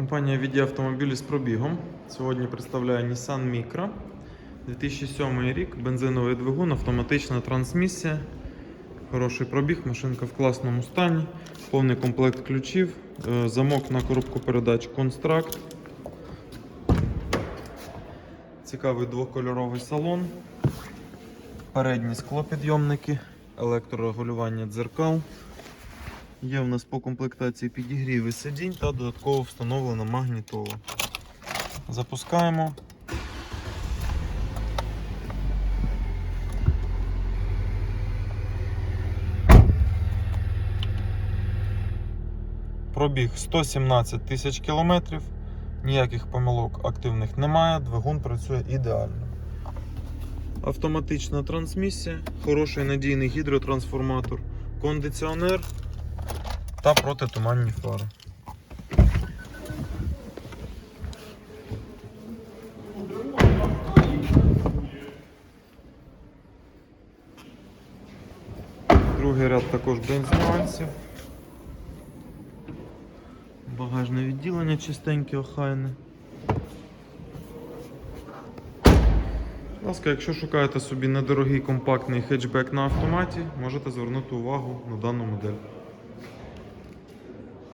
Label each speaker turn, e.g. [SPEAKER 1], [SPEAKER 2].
[SPEAKER 1] Компанія віді автомобілі з пробігом. Сьогодні представляє Nissan Micra. 2007 рік, бензиновий двигун, автоматична трансмісія. Хороший пробіг, машинка в класному стані, повний комплект ключів, е, замок на коробку передач Construct. Цікавий двокольоровий салон. Передні склопідйомники, електрорегулювання дзеркал. Є в нас по комплектації підігріви сидінь та додатково встановлена магнітола. Запускаємо. Пробіг 117 тисяч кілометрів. Ніяких помилок активних немає, двигун працює ідеально. Автоматична трансмісія, хороший надійний гідротрансформатор, кондиціонер та протитуманні фари. Другий ряд також без нюансів. Багажне відділення чистеньке, охайне. Будь ласка, якщо шукаєте собі недорогий компактний хетчбек на автоматі, можете звернути увагу на дану модель.